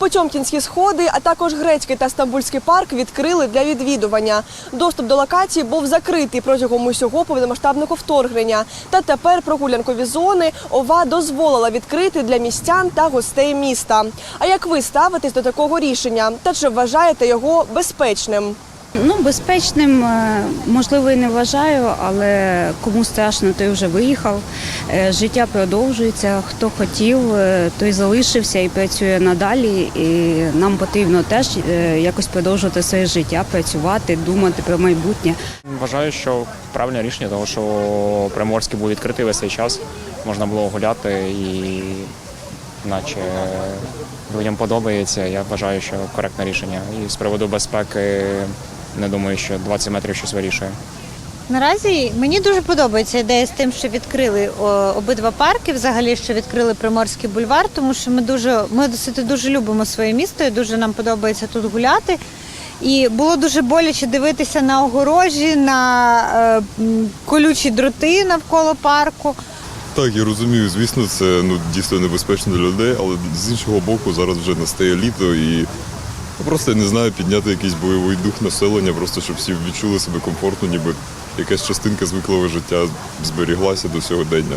Потьомкінські сходи, а також грецький та стамбульський парк відкрили для відвідування. Доступ до локації був закритий протягом усього повномасштабного вторгнення. Та тепер прогулянкові зони ОВА дозволила відкрити для містян та гостей міста. А як ви ставитесь до такого рішення? Та чи вважаєте його безпечним? Ну, безпечним, е, можливо, і не вважаю, але кому страшно, той вже виїхав. Е, Життя продовжується. Хто хотів, е, той залишився і працює надалі. І нам потрібно теж якось продовжувати своє життя, працювати, думати про майбутнє. Вважаю, що правильне рішення, тому що Приморський був відкритий весь цей час. Можна було гуляти і наче людям подобається. Я вважаю, що коректне рішення. І з приводу безпеки не думаю, що 20 метрів щось вирішує. Наразі мені дуже подобається ідея з тим, що відкрили обидва парки, взагалі що відкрили Приморський бульвар, тому що ми дуже ми досить дуже любимо своє місто і дуже нам подобається тут гуляти. І було дуже боляче дивитися на огорожі, на е, колючі дроти навколо парку. Так, я розумію, звісно, це ну дійсно небезпечно для людей, але з іншого боку, зараз вже настає літо і просто я не знаю, підняти якийсь бойовий дух населення, просто щоб всі відчули себе комфортно, ніби якась частинка звиклого життя зберіглася до сьогодення.